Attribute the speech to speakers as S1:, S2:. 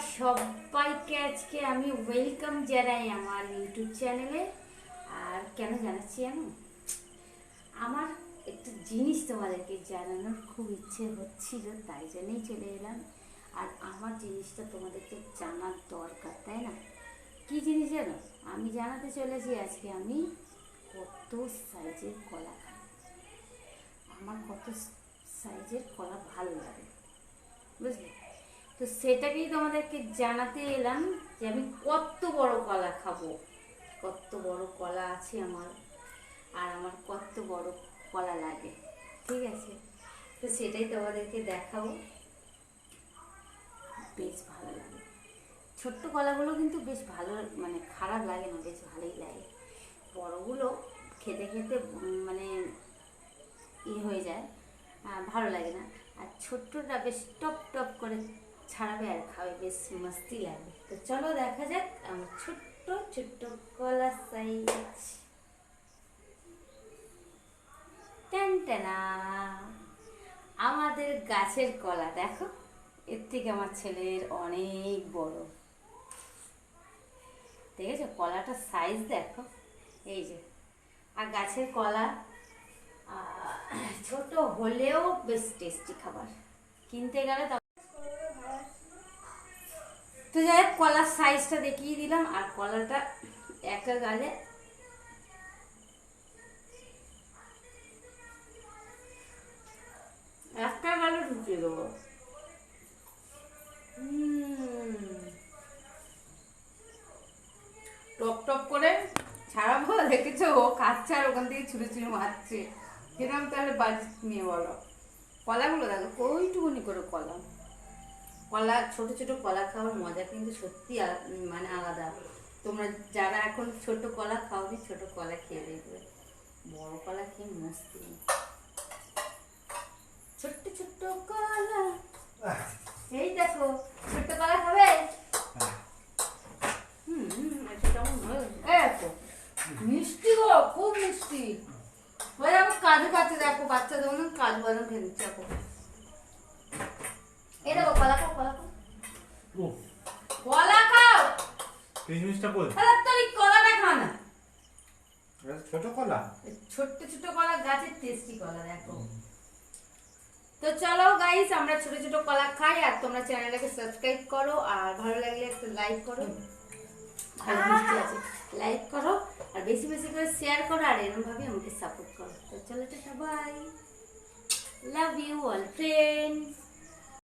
S1: সবাইকে আজকে আমি ওয়েলকাম জানাই আমার ইউটিউব চ্যানেলে আর কেন জানাচ্ছি জানো? আমার একটা জিনিস তোমাদেরকে জানানোর খুব ইচ্ছে হচ্ছিল, তাই জন্যই চলে এলাম। আর আমার জিনিসটা তোমাদেরকে জানার দরকার, তাই না? কি জিনিস জানো? আমি জানাতে চলেছি আজকে আমি কত সাইজের কলা খাই। আমার কত সাইজের কলা ভালো লাগে, বুঝলে? তো সেটাকেই তোমাদেরকে জানাতে এলাম যে আমি কত বড় কলা খাব। কত বড় কলা আছে আমার, আর আমার কত বড় কলা লাগে, ঠিক আছে? তো সেটাই তোমাদেরকে দেখাবো। বেশ ভালো লাগে। ছোট্ট কলাগুলো কিন্তু বেশ ভালো মানে খারাপ লাগে না, বেশ ভালোই লাগে। বড়গুলো খেতে খেতে মানে ই হয়ে যায় ভালো লাগে না। আর ছোট্টটা বেশ টপ টপ করে ছাড়াবে আর খাবে, বেশ মস্তি লাগবে। তো চলো দেখা যাক, আমার ছোট্ট ছোট্ট কলা সাইজ টানটানা আমাদের গাছের কলা, দেখো। এর থেকে আমার ছেলের অনেক বড়। দেখেছ? কলাটার সাইজ দেখো। এই যে। আর গাছের কলা ছোট হলেও বেশ টেস্টি খাবার। কিনতে গেলে তা- যাই হোক কলার সাইজটা দেখিয়ে দিলাম আর কলাটা একা গালে। একটা গালে ঢুকিয়ে দেবো। টপ টপ করে ছাড়াবো? দেখেছ? ও খাচ্ছে আর ওখান থেকে ছুঁড়ে ছুঁড়ে মারছে। কিরম তাহলে বাজেট নিয়ে বলো। কলাগুলো দেখো ওইটুকুনি করে কলা। কলা ছোট ছোট কলা খাওয়ার মজা কিন্তু সত্যি মানে আলাদা। তোমরা যারা এখন ছোট কলা খাওনি ছোট কলা খেয়ে দেখবে। বড় কলা খেয়ে মস্তি। ছোট্ট ছোট্ট কলা। এই দেখো ছোট্ট কলা খাবে? হুম হুম, হয়? দেখো, মিষ্টি গো খুব মিষ্টি। ওই দেখো কাজু খাচ্ছে দেখো বাচ্চা যেমন কাজু বাদাম খেয়ে নিচ্ছে দেখো এই দেখো কলা খাও কলা খাও
S2: ও
S1: কলা খাও
S2: কিশমিশটা কই
S1: তাহলে তো এই কলাটা খাও না।
S2: এটা ছোট কলা?
S1: এই ছোট্ট ছোট্ট কলা গাছের টেস্টি কলা দেখো। তো চলো গাইস আমরা ছোট ছোট কলা খাই আর তোমরা চ্যানেলটাকে সাবস্ক্রাইব করো আর ভালো লাগলে একটা লাইক করো। ভালো মিষ্টি আছে লাইক করো আর বেশি বেশি করে শেয়ার করো আর এরকম ভাবে আমাকে সাপোর্ট করো। তো চলো তো সবাই লাভ ইউ অল ফ্রেন্ডস